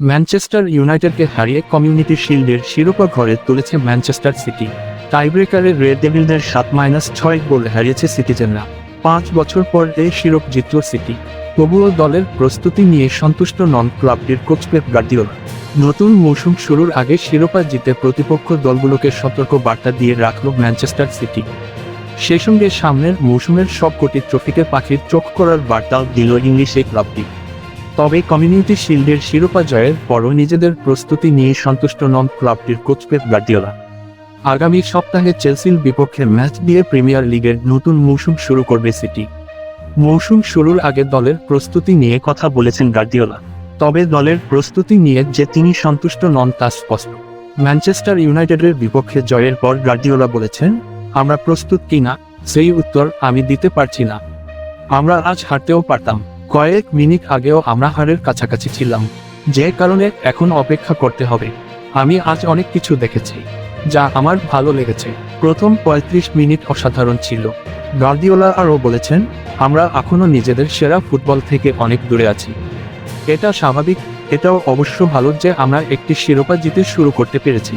Manchester ইউনাইটেডকে হারিয়ে community শিল্ডের শিরোপা ঘরে তুলেছে ম্যানচেস্টার সিটি। টাইব্রেকারে রেড ডেভিলদের সাত মাইনাস ছয় গোল হারিয়েছে সিটিজেনরা। পাঁচ বছর পর এই শিরোপ জিতল সিটি। তবুও দলের প্রস্তুতি নিয়ে সন্তুষ্ট নন ক্লাবটির কোচ পেপ নতুন মৌসুম শুরুর আগে শিরোপা জিতে প্রতিপক্ষ দলগুলোকে সতর্ক বার্তা দিয়ে রাখল ম্যানচেস্টার সিটি। সেই সঙ্গে সামনের মৌসুমের সবকটি ট্রফিকে পাখির চোখ করার বার্তাও দিল ইংলিশ এই ক্লাবটি। তবে কমিউনিটি শিল্ডের শিরোপা জয়ের পরও নিজেদের প্রস্তুতি নিয়ে সন্তুষ্ট নন ক্লাবটির কোচ পেপ গার্দিওলা আগামী সপ্তাহে চেলসির বিপক্ষে ম্যাচ দিয়ে প্রিমিয়ার লিগের নতুন মৌসুম শুরু করবে সিটি। মৌসুম শুরুর আগে দলের প্রস্তুতি নিয়ে কথা বলেছেন গার্দিওলা তবে দলের প্রস্তুতি নিয়ে যে তিনি সন্তুষ্ট নন তা স্পষ্ট। ম্যানচেস্টার ইউনাইটেডের বিপক্ষে জয়ের পর গার্দিওলা বলেছেন, আমরা প্রস্তুত কিনা, সেই উত্তর আমি দিতে পারছি না। আমরা আজ হারতেও পারতাম। কয়েক মিনিট আগেও আমরা হারের কাছাকাছি ছিলাম। যে কারণে এখন অপেক্ষা করতে হবে। আমি আজ অনেক কিছু দেখেছি, যা আমার ভালো লেগেছে। প্রথম পঁয়ত্রিশ মিনিট অসাধারণ ছিল। গার্দিওলা আরও বলেছেন, আমরা এখনও নিজেদের সেরা ফুটবল থেকে অনেক দূরে আছি। এটা স্বাভাবিক, এটাও অবশ্য ভালো যে আমরা একটি শিরোপা জিতে শুরু করতে পেরেছি।